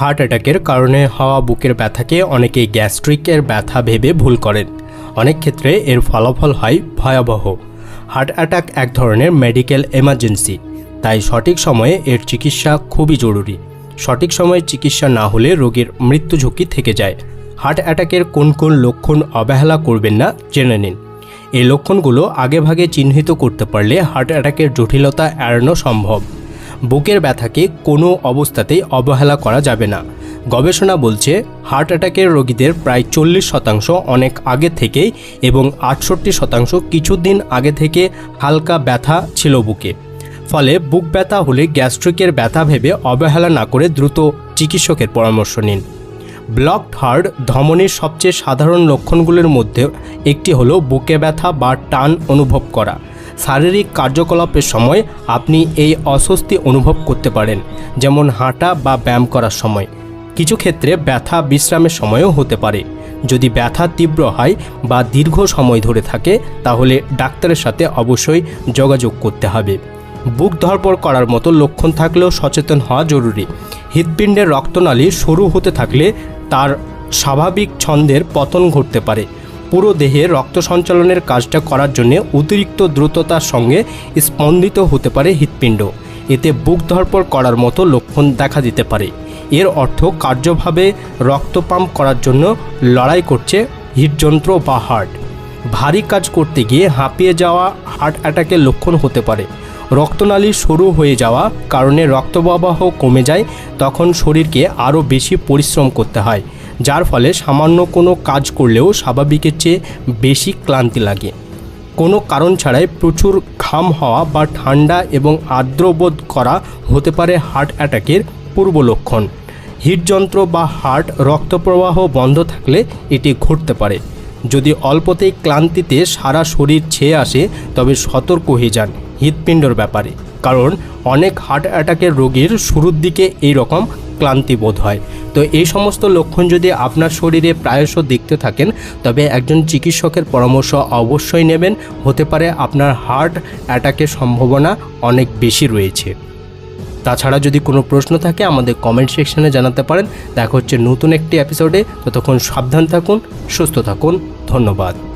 Heart অ্যাটাকের কারণে হওয়া বুকের ব্যথাকে অনেকেই গ্যাস্ট্রিকের ব্যথা ভেবে ভুল করেন। অনেক ক্ষেত্রে এর ফলাফল হয় ভয়াবহ। হার্ট অ্যাটাক এক ধরনের মেডিকেল এমার্জেন্সি, তাই সঠিক সময়ে এর চিকিৎসা খুবই জরুরি। সঠিক সময়ে চিকিৎসা না হলে রোগীর মৃত্যু ঝুঁকি থেকে যায়। হার্ট অ্যাটাকের কোন কোন লক্ষণ অবহেলা করবেন না জেনে নিন। এই লক্ষণগুলো আগেভাগে চিহ্নিত করতে পারলে হার্ট অ্যাটাকের জটিলতা এড়ানো সম্ভব। বুকের ব্যথাকে কোনো অবস্থাতেই অবহেলা করা যাবে না। গবেষণা বলছে, হার্ট অ্যাটাকের রোগীদের প্রায় চল্লিশ শতাংশ অনেক আগে থেকেই এবং আটষট্টি শতাংশ কিছুদিন আগে থেকে হালকা ব্যথা ছিল বুকে। ফলে বুক ব্যথা হলে গ্যাস্ট্রিকের ব্যথা ভেবে অবহেলা না করে দ্রুত চিকিৎসকের পরামর্শ নিন। ব্লকড হার্ট ধমনের সবচেয়ে সাধারণ লক্ষণগুলির মধ্যে একটি হলো বুকে ব্যথা বা টান অনুভব করা। শারীরিক কার্যকলাপের সময় আপনি এই অস্বস্তি অনুভব করতে পারেন, যেমন হাঁটা বা ব্যায়াম করার সময়। কিছু ক্ষেত্রে ব্যথা বিশ্রামের সময়ও হতে পারে। যদি ব্যথা তীব্র হয় বা দীর্ঘ সময় ধরে থাকে, তাহলে ডাক্তারের সাথে অবশ্যই যোগাযোগ করতে হবে। বুক ধরপড় করার মতো লক্ষণ থাকলেও সচেতন হওয়া জরুরি। হৃৎপিণ্ডের রক্তনালী সরু হতে থাকলে তার স্বাভাবিক ছন্দের পতন ঘটতে পারে। পুরো দেহে রক্ত সঞ্চালনের কাজটা করার জন্য অতিরিক্ত দ্রুততার সঙ্গে স্পন্দিত হতে পারে হৃৎপিণ্ড। এতে বুক ধরপড় করার মতো লক্ষণ দেখা দিতে পারে। এর অর্থ কার্যভাবে রক্ত পাম্প করার জন্য লড়াই করছে হৃদযন্ত্র বা হার্ট। ভারী কাজ করতে গিয়ে হাঁপিয়ে যাওয়া হার্ট অ্যাটাকের লক্ষণ হতে পারে। রক্তনালী সরু হয়ে যাওয়া কারণে রক্তপ্রবাহ কমে যায়, তখন শরীরকে আরও বেশি পরিশ্রম করতে হয়। যার ফলে সামান্য কোনো কাজ করলেও স্বাভাবিকের চেয়ে বেশি ক্লান্তি লাগে। কোনো কারণ ছাড়াই প্রচুর ঘাম হওয়া বা ঠান্ডা এবং আর্দ্রবোধ করা হতে পারে হার্ট অ্যাটাকের পূর্ব লক্ষণ। হৃদযন্ত্র বা হার্ট রক্তপ্রবাহ বন্ধ থাকলে এটি ঘটতে পারে। যদি অল্পতেই ক্লান্তিতে সারা শরীর ছেয়ে আসে, তবে সতর্ক হয়ে যান হৃৎপিণ্ডর ব্যাপারে। কারণ অনেক হার্ট অ্যাটাকের রোগীর শুরুর দিকে এই রকম ক্লান্তি বোধ হয়। তো এই সমস্ত লক্ষণ যদি আপনার শরীরে প্রায়শ দেখতে থাকেন, তবে একজন চিকিৎসকের পরামর্শ অবশ্যই নেবেন। হতে পারে আপনার হার্ট অ্যাটাকের সম্ভাবনা অনেক বেশি রয়েছে। তাছাড়া যদি কোনো প্রশ্ন থাকে, আমাদের কমেন্ট সেকশনে জানাতে পারেন। দেখা হচ্ছে নতুন একটি এপিসোডে। ততক্ষণ সাবধান থাকুন, সুস্থ থাকুন। ধন্যবাদ।